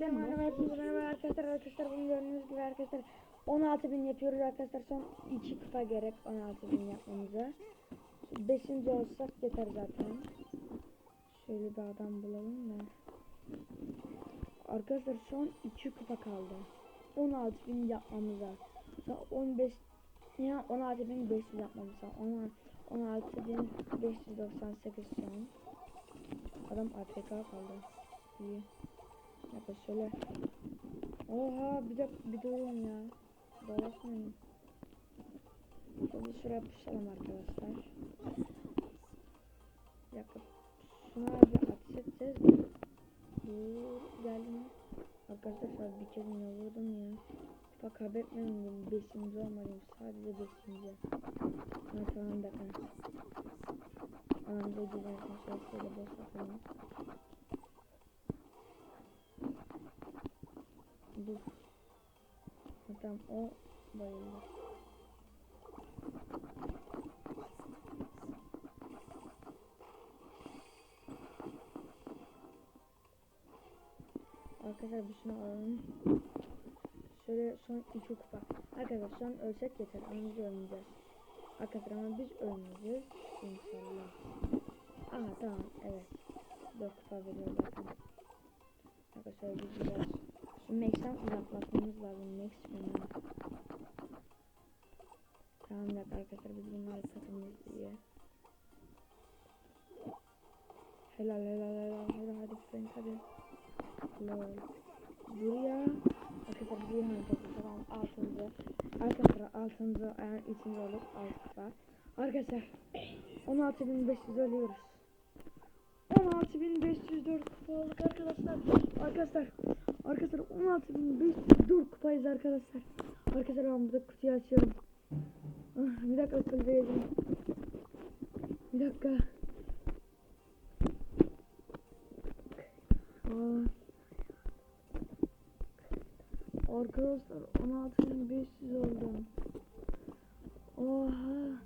Merhaba hepinize merhaba arkadaşlar. Arkadaşlar bunu gördüğünüz gibi arkadaşlar 16.000 yapıyoruz arkadaşlar. Son 2 kupa gerek 16.000 yapmamıza. 5. olsak yeter zaten. Şöyle bir adam bulalım da. Arkadaşlar son 2 kupa kaldı. 16.000 yapmamıza. Sonra 15 ya 16.500 yapmamıza. 16.598 son adam AFK kaldı. İyi Şöyle. Oha bir de bir durun ya. Dolaşmayın. Şöyle şuraya pışalım arkadaşlar. Yakıp şuna bir ateş edeceğiz de. Dur geldi mi? Arkadaşlar bir kez yine vurdum ya. Kupa kaybetmedim. Beşinci olmadım. Sadece beşinci. Ha tamam bakın. Anamda giderken şöyle boş yapalım. Dur. Ha, Tamam o bayıldı. Arkadaşlar bir şunu alalım. Şöyle son iki kupa. Arkadaşlar şu an ölsek yeter. Ama biz ölmeyeceğiz. Arkadaşlar ama biz ölmeyeceğiz. İnşallah. Aha tamam evet. Dört kupa veriyor zaten. Max'ten uzaklaşmamız lazım. Max fena. Tamam bir arkadaşlar biz bunları satımız diye. Helal helal helal helal hadi Frank hadi. Helal. Dur ya. Arkadaşlar bir yana tamam altıncı. Arkadaşlar altıncı yani üçüncü olup altı kupa. Arkadaşlar 16.500 ölüyoruz. 16.504 kupa olduk arkadaşlar. Arkadaşlar Arkadaşlar 16.504 kupayız arkadaşlar. Arkadaşlar ben burada kutuyu açıyorum. Ah, bir dakika kulübe yazayım. Bir dakika. Aa. Arkadaşlar 16.500 oldum. Oha.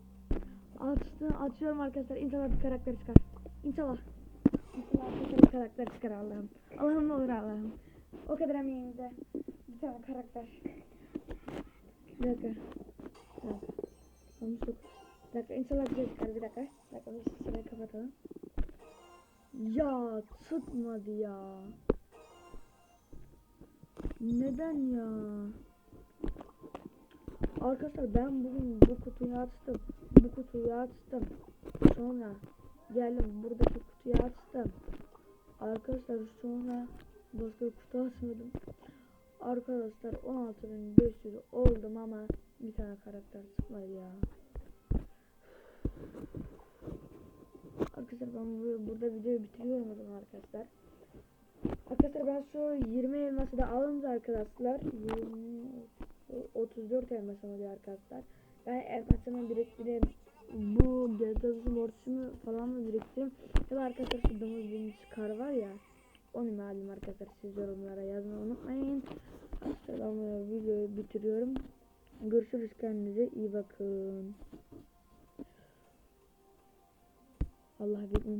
Açtı, açıyorum arkadaşlar. İnşallah bir karakter çıkar. İnşallah. İnşallah bir karakter çıkar Allah'ım. Allah'ım ne olur Allah'ım. O kadar eminim de. Bir tane karakter. Bir dakika. Ha. Konuştuk. Bir dakika inşallah bir şey çıkar bir dakika. Bir dakika biz şurayı kapatalım. Ya tutmadı ya. Neden ya? Arkadaşlar ben bugün bu kutuyu açtım. Bu kutuyu açtım. Sonra geldim buradaki kutuyu açtım. Arkadaşlar sonra başka kutu açmadım. Arkadaşlar 16500 oldum ama bir tane karakter çıkmadı ya. Arkadaşlar ben bu- burada videoyu bitiriyorum o arkadaşlar. Arkadaşlar ben şu 20 elması da alınca arkadaşlar 20 34 elmas oluyor arkadaşlar. Ben elmasımı biriktireyim. Bu Geldazı borçumu falan mı biriktireyim? Ya da arkadaşlar şu domuz çıkar var ya. Onu malum arkadaşlar siz yorumlara yazmayı unutmayın. Bu videoyu bitiriyorum. Görüşürüz kendinize iyi bakın. Allah bilmiyorum.